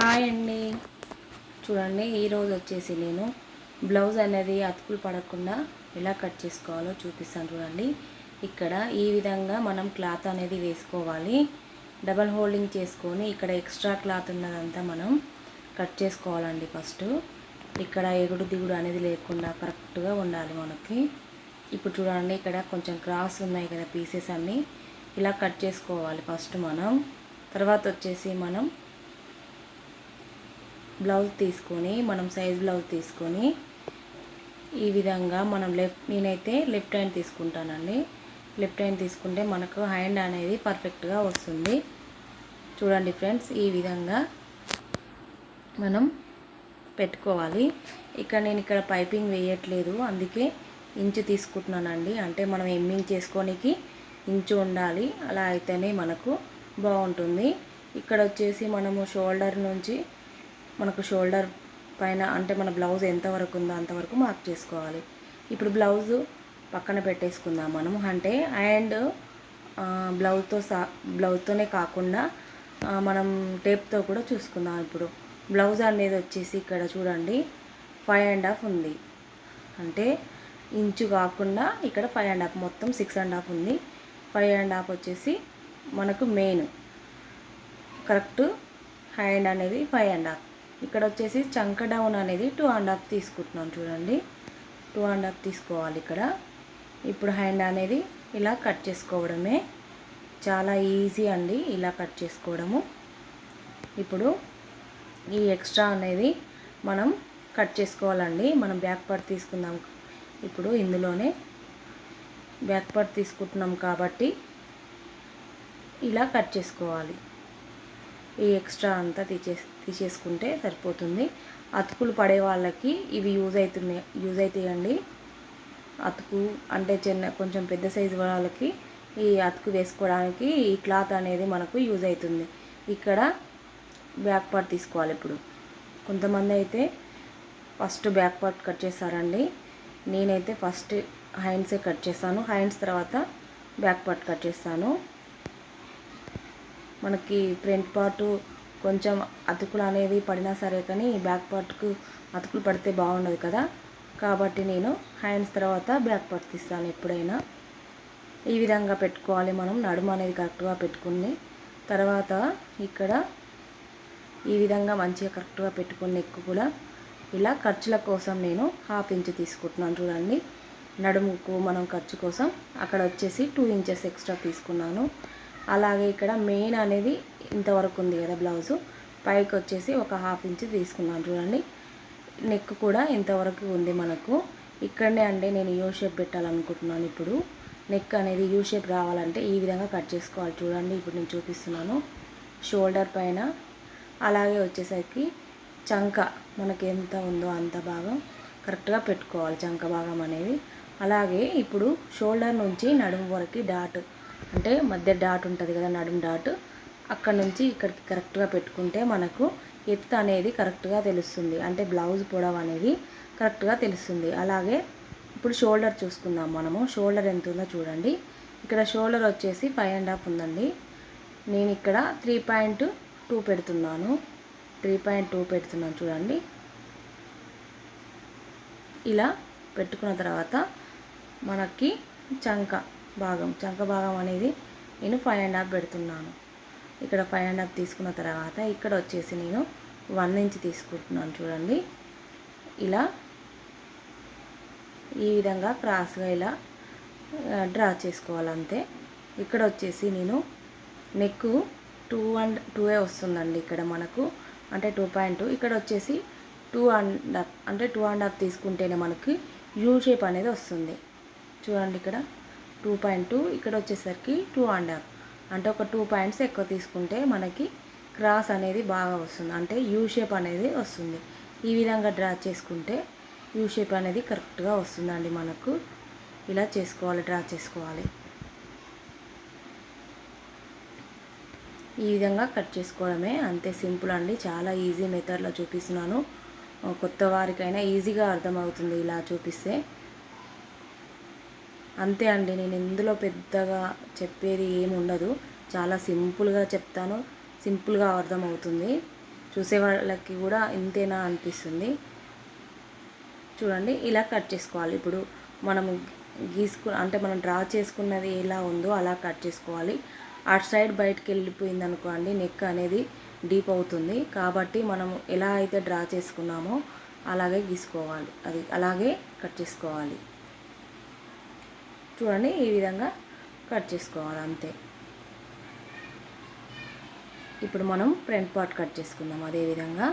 Hi అండి. చూడండి ఈరోజు వచ్చేసి నేను బ్లౌజ్ అనేది అతుకులు పడకుండా ఎలా కట్ చేసుకోవాలో చూపిస్తాను చూడండి. ఇక్కడ ఈ విధంగా మనం క్లాత్ అనేది వేసుకోవాలి. డబల్ హోల్డింగ్ చేసుకొని ఇక్కడ ఎక్స్ట్రా క్లాత్ ఉన్నదంతా మనం కట్ చేసుకోవాలండి ఫస్ట్. ఇక్కడ ఎగుడు దిగుడు అనేది లేకుండా కరెక్ట్గా ఉండాలి మనకి. ఇప్పుడు చూడండి ఇక్కడ కొంచెం క్రాస్ ఉన్నాయి కదా పీసెస్ అన్నీ. ఇలా కట్ చేసుకోవాలి ఫస్ట్ మనం. తర్వాత వచ్చేసి మనం బ్లౌజ్ తీసుకొని మనం సైజ్ బ్లౌజ్ తీసుకొని ఈ విధంగా మనం లెఫ్ట్ నేనైతే లెఫ్ట్ హ్యాండ్ తీసుకుంటానండి. లెఫ్ట్ హ్యాండ్ తీసుకుంటే మనకు హ్యాండ్ అనేది పర్ఫెక్ట్గా వస్తుంది. చూడండి ఫ్రెండ్స్ ఈ విధంగా మనం పెట్టుకోవాలి. ఇక్కడ నేను ఇక్కడ పైపింగ్ వేయట్లేదు అందుకే ఇంచు తీసుకుంటున్నానండి. అంటే మనం ఎమ్మింగ్ చేసుకోనికి ఇంచు ఉండాలి అలా అయితేనే మనకు బాగుంటుంది. ఇక్కడ వచ్చేసి మనము షోల్డర్ నుంచి మనకు షోల్డర్ పైన అంటే మన బ్లౌజ్ ఎంతవరకు ఉందో అంతవరకు మార్క్ చేసుకోవాలి. ఇప్పుడు బ్లౌజు పక్కన పెట్టేసుకుందాం మనం అంటే అండ్ బ్లౌజ్తో సా బ్లౌజ్తోనే కాకుండా మనం టేప్తో కూడా చూసుకుందాం ఇప్పుడు. బ్లౌజ్ అనేది వచ్చేసి ఇక్కడ చూడండి ఫైవ్ అండ్ హాఫ్ ఉంది. అంటే ఇంచు కాకుండా ఇక్కడ ఫైవ్ అండ్ హాఫ్ మొత్తం సిక్స్ అండ్ హాఫ్ ఉంది. ఫైవ్ అండ్ హాఫ్ వచ్చేసి మనకు మెయిన్. కరెక్ట్? హ్యాండ్ అనేది ఫైవ్ అండ్ హాఫ్. ఇక్కడ వచ్చేసి చంక డౌన్ అనేది టూ అండ్ హాఫ్ తీసుకుంటున్నాం చూడండి. టూ అండ్ హాఫ్ తీసుకోవాలి ఇక్కడ. ఇప్పుడు హ్యాండ్ అనేది ఇలా కట్ చేసుకోవడమే. చాలా ఈజీ అండి ఇలా కట్ చేసుకోవడము. ఇప్పుడు ఈ ఎక్స్ట్రా అనేది మనం కట్ చేసుకోవాలండి. మనం బ్యాక్ పార్ట్ తీసుకుందాం. ఇప్పుడు ఇందులోనే బ్యాక్ పార్ట్ తీసుకుంటున్నాం కాబట్టి ఇలా కట్ చేసుకోవాలి. ఈ ఎక్స్ట్రా అంతా తీసే చేసుకుంటే సరిపోతుంది. అతుకులు పడే వాళ్ళకి ఇవి యూజ్ అవుతున్నాయి యూజ్ అవుతాయండి అతుకు అంటే చిన్న కొంచెం పెద్ద సైజు వాళ్ళకి ఈ అతుకు వేసుకోవడానికి ఈ క్లాత్ అనేది మనకు యూజ్ అవుతుంది ఇక్కడ బ్యాక్ పార్ట్ తీసుకోవాలి ఇప్పుడు. కొంతమంది అయితే ఫస్ట్ బ్యాక్ పార్ట్ కట్ చేస్తారండి. నేనైతే ఫస్ట్ హ్యాండ్సే కట్ చేస్తాను. హ్యాండ్స్ తర్వాత బ్యాక్ పార్ట్ కట్ చేస్తాను. మనకి ఫ్రంట్ పార్ట్ కొంచెం అతుకులు అనేవి పడినా సరే కానీ బ్యాక్ పార్ట్కు అతుకులు పడితే బాగుండదు కదా. కాబట్టి నేను హ్యాండ్స్ తర్వాత బ్యాక్ పార్ట్ తీస్తాను ఎప్పుడైనా. ఈ విధంగా పెట్టుకోవాలి మనం. నడుము అనేది కరెక్ట్గా పెట్టుకుని తర్వాత ఇక్కడ ఈ విధంగా మంచిగా కరెక్ట్గా పెట్టుకుని నెక్ కూడా ఇలా ఖర్చుల కోసం నేను హాఫ్ ఇంచ్ తీసుకుంటున్నాను చూడండి. నడుముకు మనం ఖర్చు కోసం అక్కడ వచ్చేసి టూ ఇంచెస్ ఎక్స్ట్రా తీసుకున్నాను. అలాగే ఇక్కడ మెయిన్ అనేది ఇంతవరకు ఉంది కదా బ్లౌజు. పైకి వచ్చేసి ఒక హాఫ్ ఇంచ్ తీసుకున్నాను చూడండి. నెక్ కూడా ఇంతవరకు ఉంది మనకు. ఇక్కడనే అంటే నేను యూ షేప్ పెట్టాలనుకుంటున్నాను ఇప్పుడు. నెక్ అనేది యూ షేప్ రావాలంటే ఈ విధంగా కట్ చేసుకోవాలి చూడండి. ఇప్పుడు నేను చూపిస్తున్నాను. షోల్డర్ పైన. అలాగే వచ్చేసరికి చంక. మనకి ఎంత ఉందో అంత భాగం కరెక్ట్గా పెట్టుకోవాలి చంక భాగం అనేది. అలాగే ఇప్పుడు షోల్డర్ నుంచి నడుము వరకు డాట్ అంటే మధ్య డాట్ ఉంటుంది కదా నడుము డాట్. అక్కడ నుంచి ఇక్కడికి కరెక్ట్గా పెట్టుకుంటే మనకు ఎత్తు అనేది కరెక్ట్గా తెలుస్తుంది. అంటే బ్లౌజ్ పొడవు అనేది కరెక్ట్గా తెలుస్తుంది. అలాగే ఇప్పుడు షోల్డర్ చూసుకుందాం మనము. షోల్డర్ ఎంత ఉందో చూడండి. ఇక్కడ షోల్డర్ వచ్చేసి ఫైవ్ అండ్ హాఫ్ ఉందండి. నేను ఇక్కడ త్రీ పాయింట్ టూ పెడుతున్నాను. త్రీ పాయింట్ టూ పెడుతున్నాను చూడండి. ఇలా పెట్టుకున్న తర్వాత మనకి చంక భాగం చంక భాగం అనేది నేను ఫైవ్ అండ్ హాఫ్ పెడుతున్నాను. ఇక్కడ ఫైవ్ అండ్ హాఫ్ తీసుకున్న తర్వాత ఇక్కడ వచ్చేసి నేను వన్ ఇంచ్ తీసుకుంటున్నాను చూడండి. ఇలా ఈ విధంగా క్రాస్గా ఇలా డ్రా చేసుకోవాలంతే. ఇక్కడ వచ్చేసి నేను నెక్ టూ అండ్ టూ వస్తుందండి ఇక్కడ మనకు అంటే టూ పాయింట్ టూ ఇక్కడ వచ్చేసి టూ అండ్ హాఫ్ అంటే టూ అండ్ హాఫ్ తీసుకుంటేనే మనకి యూ షేప్ అనేది వస్తుంది. చూడండి ఇక్కడ. టూ పాయింట్ టూ ఇక్కడ వచ్చేసరికి టూ అండ్ హాఫ్. అంటే ఒక టూ పాయింట్స్ ఎక్కువ తీసుకుంటే మనకి క్రాస్ అనేది బాగా వస్తుంది. అంటే యూ షేప్ అనేది వస్తుంది. ఈ విధంగా డ్రా చేసుకుంటే యూ షేప్ అనేది కరెక్ట్గా వస్తుందండి మనకు. ఇలా చేసుకోవాలి డ్రా చేసుకోవాలి. ఈ విధంగా కట్ చేసుకోవడమే అంతే సింపుల్ అండి. చాలా ఈజీ మెథడ్లో చూపిస్తున్నాను. కొత్త వారికైనా ఈజీగా అర్థమవుతుంది ఇలా చూపిస్తే. అంతే అండి నేను ఇందులో పెద్దగా చెప్పేది ఏమి ఉండదు. చాలా సింపుల్గా చెప్తాను. సింపుల్గా అర్థమవుతుంది. చూసే వాళ్ళకి కూడా ఇంతేనా అనిపిస్తుంది. చూడండి ఇలా కట్ చేసుకోవాలి. ఇప్పుడు మనం గీసుకు అంటే మనం డ్రా చేసుకున్నది ఎలా ఉందో అలా కట్ చేసుకోవాలి. అటు సైడ్ బయటకు వెళ్ళిపోయింది అనుకోండి నెక్ అనేది డీప్ అవుతుంది. కాబట్టి మనం ఎలా అయితే డ్రా చేసుకున్నామో అలాగే గీసుకోవాలి. అది అలాగే కట్ చేసుకోవాలి. చూడండి ఈ విధంగా కట్ చేసుకోవాలి అంతే. ఇప్పుడు మనం ఫ్రంట్ పార్ట్ కట్ చేసుకుందాం. అదేవిధంగా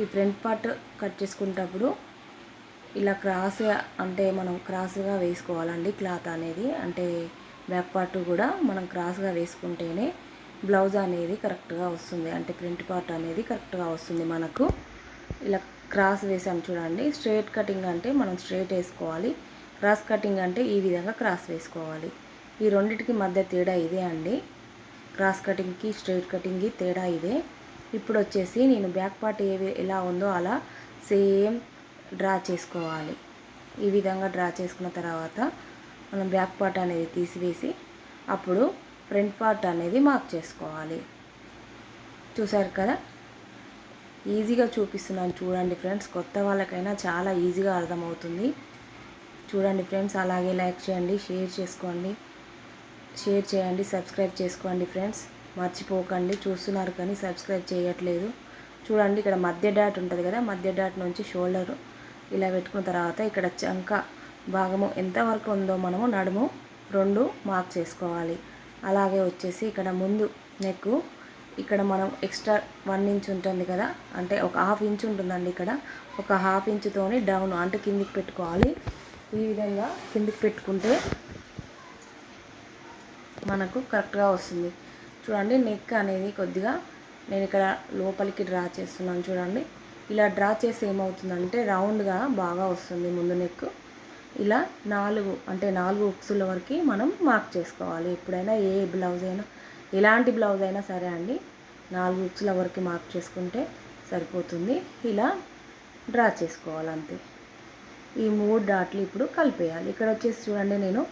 ఈ ఫ్రంట్ పార్ట్ కట్ చేసుకునేటప్పుడు ఇలా క్రాస్ అంటే మనం క్రాస్గా వేసుకోవాలండి క్లాత్ అనేది. అంటే బ్యాక్ పార్ట్ కూడా మనం క్రాస్గా వేసుకుంటేనే బ్లౌజ్ అనేది కరెక్ట్గా వస్తుంది. అంటే ప్రింట్ పార్ట్ అనేది కరెక్ట్గా వస్తుంది మనకు. ఇలా క్రాస్ వేసాం చూడండి. స్ట్రైట్ కటింగ్ అంటే మనం స్ట్రేట్ వేసుకోవాలి. క్రాస్ కటింగ్ అంటే ఈ విధంగా క్రాస్ వేసుకోవాలి. ఈ రెండింటికి మధ్య తేడా ఇదే అండి. క్రాస్ కటింగ్కి స్ట్రైట్ కటింగ్కి తేడా ఇదే. ఇప్పుడు వచ్చేసి నేను బ్యాక్ పార్ట్ ఏ ఎలా ఉందో అలా సేమ్ డ్రా చేసుకోవాలి. ఈ విధంగా డ్రా చేసుకున్న తర్వాత మనం బ్యాక్ పార్ట్ అనేది తీసివేసి అప్పుడు ఫ్రంట్ పార్ట్ అనేది మార్క్ చేసుకోవాలి. చూసారు కదా? ఈజీగా చూపిస్తున్నాను చూడండి ఫ్రెండ్స్. కొత్త వాళ్ళకైనా చాలా ఈజీగా అర్థమవుతుంది. చూడండి ఫ్రెండ్స్ అలాగే లైక్ చేయండి షేర్ చేసుకోండి షేర్ చేయండి సబ్స్క్రైబ్ చేసుకోండి ఫ్రెండ్స్. మర్చిపోకండి చూస్తున్నారు కానీ సబ్స్క్రైబ్ చేయట్లేదు. చూడండి ఇక్కడ మధ్య డాట్ ఉంటుంది కదా మధ్య డాట్ నుంచి షోల్డర్ ఇలా పెట్టుకున్న తర్వాత ఇక్కడ చంక భాగము ఎంతవరకు ఉందో మనము నడుము రెండు మార్క్ చేసుకోవాలి. అలాగే వచ్చేసి ఇక్కడ ముందు నెక్ ఇక్కడ మనం ఎక్స్ట్రా వన్ ఇంచ్ ఉంటుంది కదా అంటే ఒక హాఫ్ ఇంచ్ ఉంటుందండి ఇక్కడ. ఒక హాఫ్ ఇంచుతోని డౌన్ అంటే కిందికి పెట్టుకోవాలి. ఈ విధంగా కిందికి పెట్టుకుంటే మనకు కరెక్ట్గా వస్తుంది. చూడండి నెక్ అనేది కొద్దిగా నేను ఇక్కడ లోపలికి డ్రా చేస్తున్నాను చూడండి. ఇలా డ్రా చేసి ఏమవుతుందంటే రౌండ్గా బాగా వస్తుంది ముందు నెక్ ఇలా నాలుగు అంటే నాలుగు ఉక్సుల వరకు మనం మార్క్ చేసుకోవాలి. ఎప్పుడైనా ఏ బ్లౌజ్ అయినా ఎలాంటి బ్లౌజ్ అయినా సరే అండి నాలుగు ఉక్సుల వరకు మార్క్ చేసుకుంటే సరిపోతుంది. ఇలా డ్రా చేసుకోవాలి అంతే ఈ మూడు డాట్లు ఇప్పుడు కలిపేయాలి. ఇక్కడ వచ్చేసి చూడండి నేను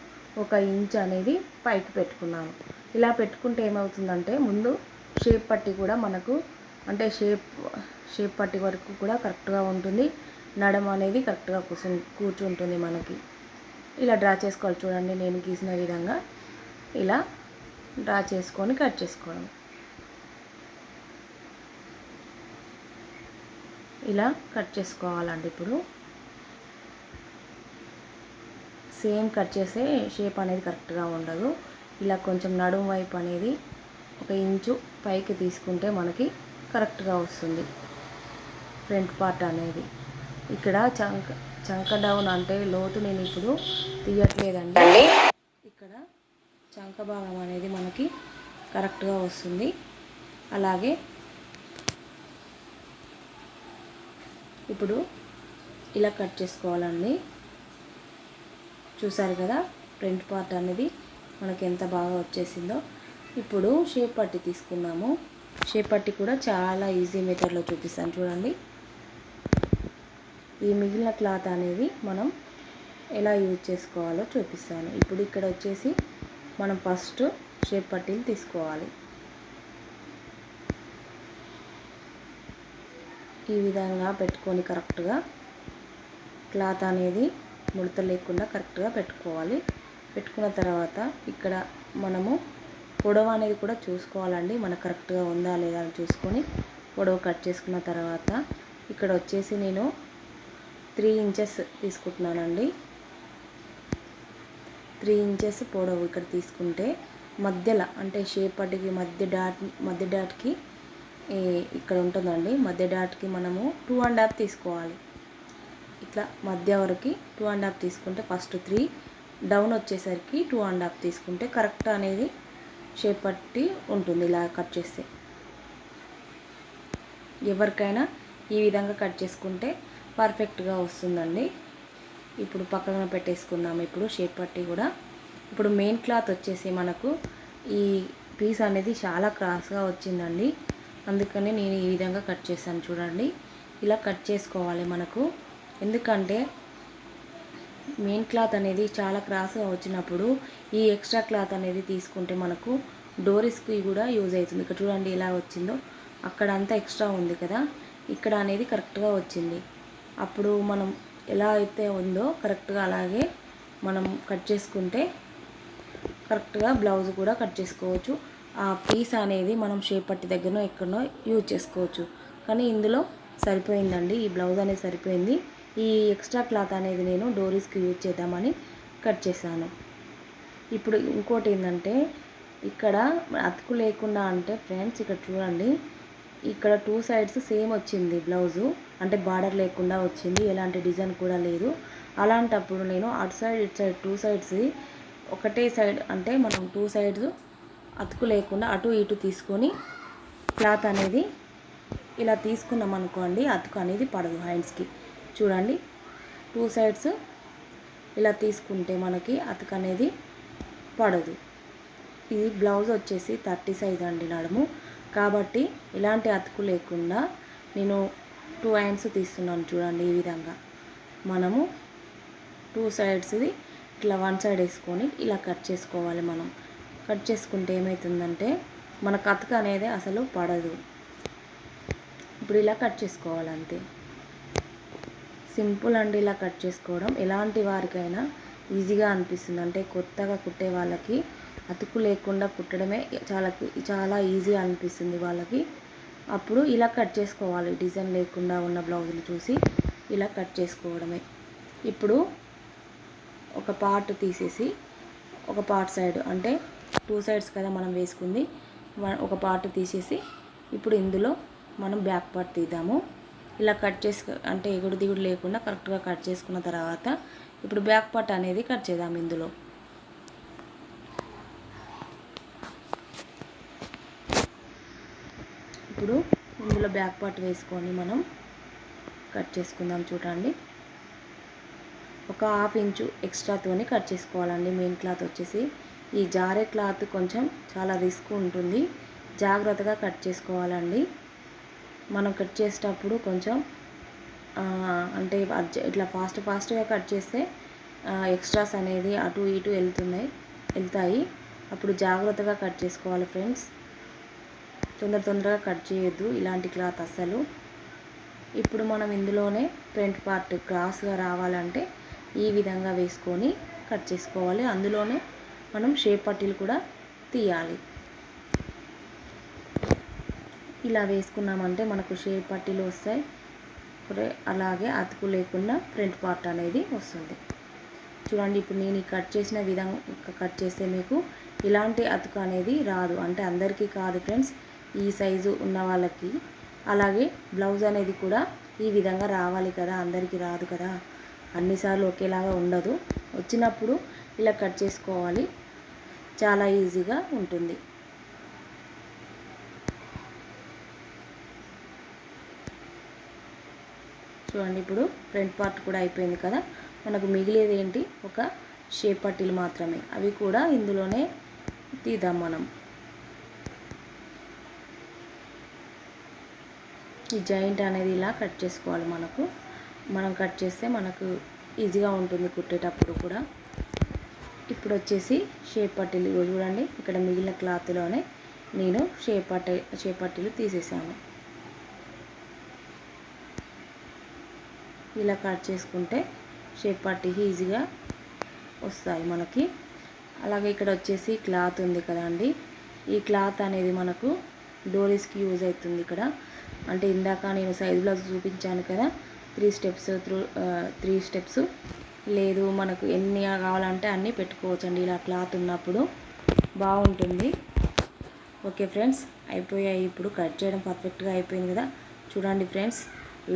ఒక ఇంచ్ అనేది పైకి పెట్టుకున్నాను. ఇలా పెట్టుకుంటే ఏమవుతుందంటే ముందు షేప్ పట్టి కూడా మనకు అంటే షేప్ షేప్ పట్టి వరకు కూడా కరెక్ట్గా ఉంటుంది. నడం అనేది కరెక్ట్గా కూర్చు కూర్చుంటుంది మనకి. ఇలా డ్రా చేసుకోవాలి చూడండి నేను గీసిన విధంగా ఇలా డ్రా చేసుకొని కట్ చేసుకోవడం. ఇలా కట్ చేసుకోవాలండి ఇప్పుడు. సేమ్ కట్ చేసే షేప్ అనేది కరెక్ట్గా ఉండదు. ఇలా కొంచెం నడుము వైపు అనేది ఒక ఇంచు పైకి తీసుకుంటే మనకి కరెక్ట్గా వస్తుంది. ఫ్రంట్ పార్ట్ అనేది. ఇక్కడ చంక చంక డౌన్ అంటే లోతు నేను ఇప్పుడు తీయట్లేదండి. ఇక్కడ చంక భాగం అనేది మనకి కరెక్ట్గా వస్తుంది. అలాగే ఇప్పుడు ఇలా కట్ చేసుకోవాలండి. చూసారు కదా ఫ్రంట్ పార్ట్ అనేది మనకి ఎంత బాగా వచ్చేసిందో. ఇప్పుడు షేప్ పట్టి తీసుకున్నాము షేప్ పట్టి కూడా చాలా ఈజీ మెథడ్లో చూపిస్తాను చూడండి. ఈ మిగిలిన క్లాత్ అనేది మనం ఎలా యూజ్ చేసుకోవాలో చూపిస్తాను. ఇప్పుడు ఇక్కడ వచ్చేసి మనం ఫస్ట్ షేప్ పట్టీలు తీసుకోవాలి. ఈ విధంగా పెట్టుకొని కరెక్ట్గా క్లాత్ అనేది ముడత లేకుండా కరెక్ట్గా పెట్టుకోవాలి. పెట్టుకున్న తర్వాత ఇక్కడ మనము పొడవు అనేది కూడా చూసుకోవాలండి. మనకు కరెక్ట్గా ఉందా లేదా అని చూసుకొని పొడవు కట్ చేసుకున్న తర్వాత ఇక్కడ వచ్చేసి నేను త్రీ ఇంచెస్ తీసుకుంటున్నానండి. త్రీ ఇంచెస్ పొడవు ఇక్కడ తీసుకుంటే మధ్యలో అంటే షేపటికి మధ్య డాట్ మధ్య డాట్కి ఇక్కడ ఉంటుందండి. మధ్య డాట్కి మనము టూ అండ్ హాఫ్ తీసుకోవాలి. ఇట్లా మధ్య వరకు టూ అండ్ హాఫ్ తీసుకుంటే ఫస్ట్ త్రీ డౌన్ వచ్చేసరికి టూ అండ్ హాఫ్ తీసుకుంటే కరెక్ట్ అనేది షేప్ పట్టి ఉంటుంది ఇలా కట్ చేస్తే. ఎవరికైనా ఈ విధంగా కట్ చేసుకుంటే పర్ఫెక్ట్గా వస్తుందండి. ఇప్పుడు పక్కన పెట్టేసుకుందాం ఇప్పుడు షేప్ పట్టి కూడా. ఇప్పుడు మెయిన్ క్లాత్ వచ్చేసి మనకు ఈ పీస్ అనేది చాలా క్రాస్గా వచ్చిందండి. అందుకని నేను ఈ విధంగా కట్ చేశాను చూడండి. ఇలా కట్ చేసుకోవాలి మనకు. ఎందుకంటే మెయిన్ క్లాత్ అనేది చాలా క్రాస్గా వచ్చినప్పుడు ఈ ఎక్స్ట్రా క్లాత్ అనేది తీసుకుంటే మనకు డోరీస్కి కూడా యూజ్ అవుతుంది. ఇక్కడ చూడండి ఎలా వచ్చిందో. అక్కడ అంతా ఎక్స్ట్రా ఉంది కదా. ఇక్కడ అనేది కరెక్ట్గా వచ్చింది. అప్పుడు మనం ఎలా అయితే ఉందో కరెక్ట్గా అలాగే మనం కట్ చేసుకుంటే కరెక్ట్గా బ్లౌజ్ కూడా కట్ చేసుకోవచ్చు. ఆ పీస్ అనేది మనం షేప్ పట్టి దగ్గరనో ఎక్కడనో యూజ్ చేసుకోవచ్చు. కానీ ఇందులో సరిపోయిందండి. ఈ బ్లౌజ్ అనేది సరిపోయింది. ఈ ఎక్స్ట్రా క్లాత్ అనేది నేను డోరీస్కి యూజ్ చేద్దామని కట్ చేశాను. ఇప్పుడు ఇంకోటి ఏంటంటే ఇక్కడ అతుకు లేకుండా అంటే ఫ్రెండ్స్ ఇక్కడ చూడండి ఇక్కడ టూ సైడ్స్ సేమ్ వచ్చింది బ్లౌజు అంటే బార్డర్ లేకుండా వచ్చింది ఎలాంటి డిజైన్ కూడా లేదు. అలాంటప్పుడు నేను అటు సైడ్ ఇటు సైడ్ టూ సైడ్స్ ఒకటే సైడ్ అంటే మనం టూ సైడ్స్ అతుకు లేకుండా అటు ఇటు తీసుకొని క్లాత్ అనేది ఇలా తీసుకున్నాం అనుకోండి అతుకు అనేది పడదు హ్యాండ్స్కి. చూడండి. టూ సైడ్స్ ఇలా తీసుకుంటే మనకి అతక అనేది పడదు. ఇది బ్లౌజ్ వచ్చేసి థర్టీ సైజ్ అండి నడుము. కాబట్టి ఇలాంటి అతుకు లేకుండా నేను టూ హ్యాండ్స్ తీస్తున్నాను చూడండి ఈ విధంగా. మనము టూ సైడ్స్ది ఇట్లా వన్ సైడ్ వేసుకొని ఇలా కట్ చేసుకోవాలి మనం. కట్ చేసుకుంటే ఏమవుతుందంటే మన కతక అనేది అసలు పడదు. ఇప్పుడు ఇలా కట్ చేసుకోవాలి అంతే సింపుల్ అండి ఇలా కట్ చేసుకోవడం ఎలాంటి వారికైనా ఈజీగా అనిపిస్తుంది. అంటే కొత్తగా కుట్టే వాళ్ళకి అతుకు లేకుండా కుట్టడమే చాలా చాలా ఈజీ అనిపిస్తుంది వాళ్ళకి. అప్పుడు ఇలా కట్ చేసుకోవాలి. డిజైన్ లేకుండా ఉన్న బ్లౌజులు చూసి ఇలా కట్ చేసుకోవడమే. ఇప్పుడు ఒక పార్ట్ తీసేసి ఒక పార్ట్ సైడ్ అంటే టూ సైడ్స్ కదా మనం వేసుకుంది. ఒక పార్ట్ తీసేసి ఇప్పుడు ఇందులో మనం బ్యాక్ పార్ట్ తీద్దాము. ఇలా కట్ చేసు అంటే ఎగుడు దిగుడు లేకుండా కరెక్ట్గా కట్ చేసుకున్న తర్వాత ఇప్పుడు బ్యాక్ పార్ట్ అనేది కట్ చేద్దాం ఇందులో. ఇప్పుడు ఇందులో బ్యాక్ పార్ట్ వేసుకొని మనం కట్ చేసుకుందాం చూడండి. ఒక హాఫ్ ఇంచు ఎక్స్ట్రాతోని కట్ చేసుకోవాలండి. మెయిన్ క్లాత్ వచ్చేసి ఈ జారే క్లాత్ కొంచెం చాలా రిస్క్ ఉంటుంది. జాగ్రత్తగా కట్ చేసుకోవాలండి. మనం కట్ చేసేటప్పుడు కొంచెం అంటే ఇట్లా ఫాస్ట్ ఫాస్ట్గా కట్ చేస్తే ఎక్స్ట్రాస్ అనేది అటు ఇటు వెళ్తున్నాయి వెళ్తాయి. అప్పుడు జాగ్రత్తగా కట్ చేసుకోవాలి ఫ్రెండ్స్. తొందర తొందరగా కట్ చేయొద్దు ఇలాంటి క్లాత్ అస్సలు. ఇప్పుడు మనం ఇందులోనే ఫ్రంట్ పార్ట్ క్రాస్గా రావాలంటే ఈ విధంగా వేసుకొని కట్ చేసుకోవాలి. అందులోనే మనం షేప్ పట్టీలు కూడా తీయాలి. ఇలా వేసుకున్నామంటే మనకు షేప్ పట్టీలు వస్తాయి. అలాగే అతుకు లేకుండా ఫ్రంట్ పార్ట్ అనేది వస్తుంది. చూడండి ఇప్పుడు నేను కట్ చేసిన విధంగా కట్ చేస్తే మీకు ఇలాంటి అతుకు అనేది రాదు. అంటే అందరికీ కాదు ఫ్రెండ్స్ ఈ సైజు ఉన్న వాళ్ళకి. అలాగే బ్లౌజ్ అనేది కూడా ఈ విధంగా రావాలి కదా అందరికీ రాదు కదా. అన్నిసార్లు ఒకేలాగా ఉండదు. వచ్చినప్పుడు ఇలా కట్ చేసుకోవాలి. చాలా ఈజీగా ఉంటుంది. చూడండి ఇప్పుడు ఫ్రంట్ పార్ట్ కూడా అయిపోయింది కదా. మనకు మిగిలేది ఏంటి? ఒక షేప్ పట్టీలు మాత్రమే. అవి కూడా ఇందులోనే తీద్దాం మనం. ఈ జాయింట్ అనేది ఇలా కట్ చేసుకోవాలి మనకు. మనం కట్ చేస్తే మనకు ఈజీగా ఉంటుంది కుట్టేటప్పుడు కూడా. ఇప్పుడు వచ్చేసి షేప్ పట్టీలు చూడండి. ఇక్కడ మిగిలిన క్లాత్లోనే నేను షేప్ పట్టీ షేప్ పట్టీలు తీసేసాను. ఇలా కట్ చేసుకుంటే షేప్ పట్టి ఈజీగా వస్తాయి మనకి. అలాగే ఇక్కడ వచ్చేసి క్లాత్ ఉంది కదండి ఈ క్లాత్ అనేది మనకు డోరీస్కి యూజ్ అవుతుంది ఇక్కడ. అంటే ఇందాక నేను సైజ్ బ్లౌజ్ చూపించాను కదా three steps through three steps. లేదు మనకు ఎన్ని కావాలంటే అన్నీ పెట్టుకోవచ్చు అండి ఇలా క్లాత్ ఉన్నప్పుడు బాగుంటుంది. ఓకే ఫ్రెండ్స్ అయిపోయాయి. ఇప్పుడు కట్ చేయడం పర్ఫెక్ట్గా అయిపోయింది కదా. చూడండి ఫ్రెండ్స్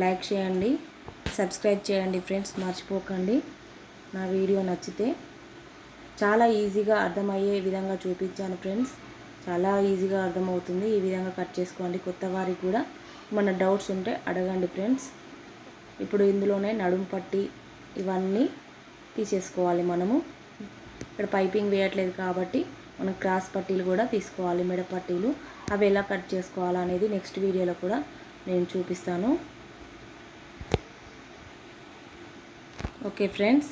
లైక్ చేయండి. సబ్స్క్రైబ్ చేయండి ఫ్రెండ్స్ మర్చిపోకండి. నా వీడియో నచ్చితే చాలా ఈజీగా అర్థమయ్యే విధంగా చూపించాను ఫ్రెండ్స్. చాలా ఈజీగా అర్థమవుతుంది. ఈ విధంగా కట్ చేసుకోండి. కొత్త వారికి కూడా మన డౌట్స్ ఉంటే అడగండి ఫ్రెండ్స్. ఇప్పుడు ఇందులోనే నడుము పట్టి ఇవన్నీ తీసేసుకోవాలి మనము. ఇక్కడ పైపింగ్ వేయట్లేదు కాబట్టి మనం క్రాస్ పట్టీలు కూడా తీసుకోవాలి మెడ పట్టీలు. అవి ఎలా కట్ చేసుకోవాలనేది నెక్స్ట్ వీడియోలో కూడా నేను చూపిస్తాను. Okay friends